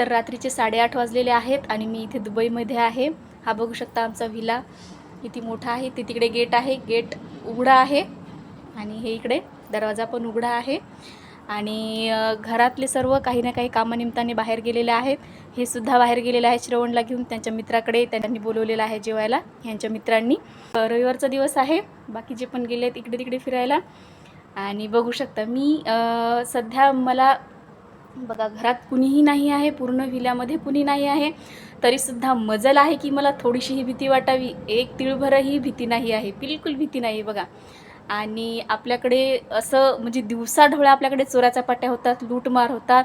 तर रात्रीचे साडेआठ वाजलेले आहेत आणि मी इथे दुबईमध्ये आहे. हा बघू शकता आमचा व्हिला. किती मोठा आहे ते तिकडे गेट आहे. गेट उघडा आहे आणि हे इकडे दरवाजा पण उघडा आहे. आणि घरातले सर्व काही ना काही कामानिमित्ताने बाहेर गेलेले आहेत. हे सुद्धा बाहेर गेलेले आहेत श्रवणला घेऊन. त्यांच्या मित्राकडे त्यांनी बोलवलेलं आहे जेवायला ह्यांच्या मित्रांनी. रविवारचा दिवस आहे. बाकीचे पण गेले आहेत इकडे तिकडे फिरायला. आणि बघू शकता मी सध्या मला बघा घरात कुणीही नाही आहे पूर्ण विल्यामध्ये कुणी नाही आहे तरीसुद्धा मजल आहे की मला थोडीशीही भीती वाटावी. एक तिळभरही भीती नाही आहे बिलकुल भीती नाही बघा. आणि आपल्याकडे असं म्हणजे दिवसाढोळ्या आपल्याकडे चोऱ्याचा पाट्या होतात लूटमार होतात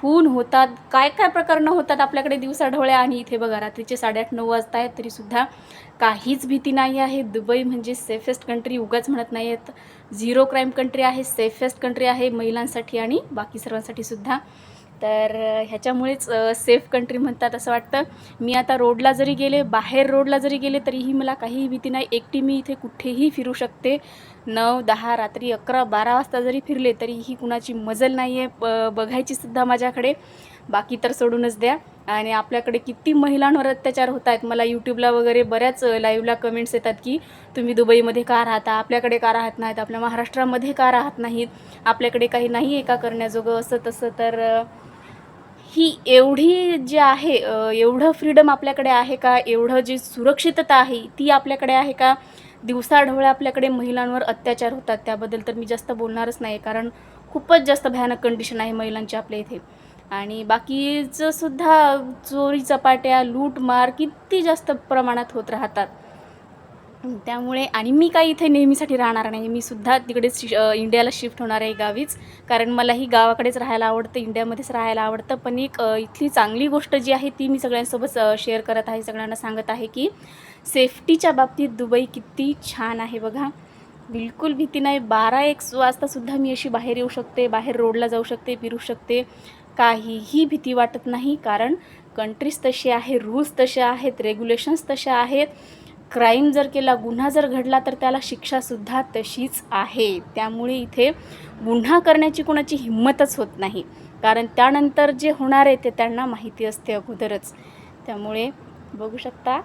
खून होतात काय काय प्रकरणं होतात आपल्याकडे दिवसाढोळ्या आणि इथे बघा रात्रीचे साडेआठ नऊ वाजता आहेत तरीसुद्धा काहीच भीती नाही आहे. दुबई म्हणजे सेफेस्ट कंट्री उगाच म्हणत नाही आहेत. झिरो क्राईम कंट्री आहे सेफेस्ट कंट्री आहे महिलांसाठी आणि बाकी सर्वांसाठी सुद्धा. तर ह्याच्यामुळेच सेफ कंट्री म्हणतात असं वाटतं. मी आता रोडला जरी गेले बाहेर रोडला जरी गेले तरीही मला काहीही भीती नाही. एकटी मी इथे कुठेही फिरू शकते. नऊ दहा रात्री अकरा बारा वाजता जरी फिरले तरीही कुणाची मजल नाही आहे ब बघायचीसुद्धा माझ्याकडे. बाकी तर सोडूनच द्या. आणि आपल्याकडे किती महिलांवर अत्याचार होत आहेत मला यूट्यूबला वगैरे बऱ्याच लाईव्हला कमेंट्स येतात की तुम्ही दुबईमध्ये का राहता? आपल्याकडे का राहत नाहीत? आपल्या महाराष्ट्रामध्ये का राहत नाहीत? आपल्याकडे काही नाही आहे का करण्याजोगं? असं तसं तर ही एवढी जी आहे एवढं फ्रीडम आपल्याकडे आहे का? एवढं जी सुरक्षितता आहे ती आपल्याकडे आहे का? दिवसाढवळ्या आपल्याकडे महिलांवर अत्याचार होतात त्याबद्दल तर मी जास्त बोलणारच नाही कारण खूपच जास्त भयानक कंडिशन आहे महिलांची आपल्या इथे. आणि बाकीचं सुद्धा चोरी चपाट्या लूटमार किती जास्त प्रमाणात होत राहतात. त्यामुळे आणि मी काही इथे नेहमीसाठी राहणार नाही. मी सुद्धा तिकडे शि इंडियाला शिफ्ट होणार आहे गावीच. कारण मलाही गावाकडेच राहायला आवडतं इंडियामध्येच राहायला आवडतं. पण एक इथली चांगली गोष्ट जी आहे ती मी सगळ्यांसोबत शेअर करत आहे. सगळ्यांना सांगत आहे की सेफ्टीच्या बाबतीत दुबई किती छान आहे बघा. बिलकुल भीती नाही. बारा एक वाजतासुद्धा मी अशी बाहेर येऊ शकते बाहेर रोडला जाऊ शकते फिरू शकते. काहीही भीती वाटत नाही. कारण कंट्रीज तशी आहे रूल्स तसे आहेत रेग्युलेशन्स तशा आहेत. क्राईम जर केला गुन्हा जर घडला तर त्याला शिक्षासुद्धा तशीच आहे. त्यामुळे इथे गुन्हा करण्याची कोणाची हिंमतच होत नाही. कारण त्यानंतर जे होणार आहे ते त्यांना माहिती असते अगोदरच. त्यामुळे बघू शकता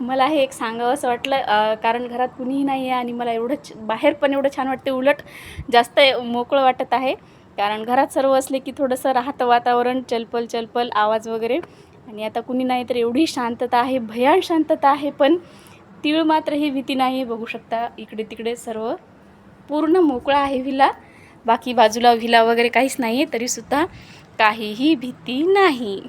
मला हे एक सांगावं असं वाटलं कारण घरात कुणीही नाही आहे आणि मला एवढं छ- बाहेर पण एवढं छान वाटते उलट जास्त मोकळं वाटत आहे. कारण घरात सर्व असले की थोडंसं राहतं वातावरण चलपल चलपल आवाज वगैरे. आणि आता कुणी नाही तर एवढी शांतता आहे भयान शांतता आहे पण तीळ मात्र ही भीती नाही आहे बघू शकता. इकडे तिकडे सर्व पूर्ण मोकळा आहे व्हिला बाकी बाजूला व्हिला वगैरे काहीच नाही आहे तरीसुद्धा काहीही भीती नाही.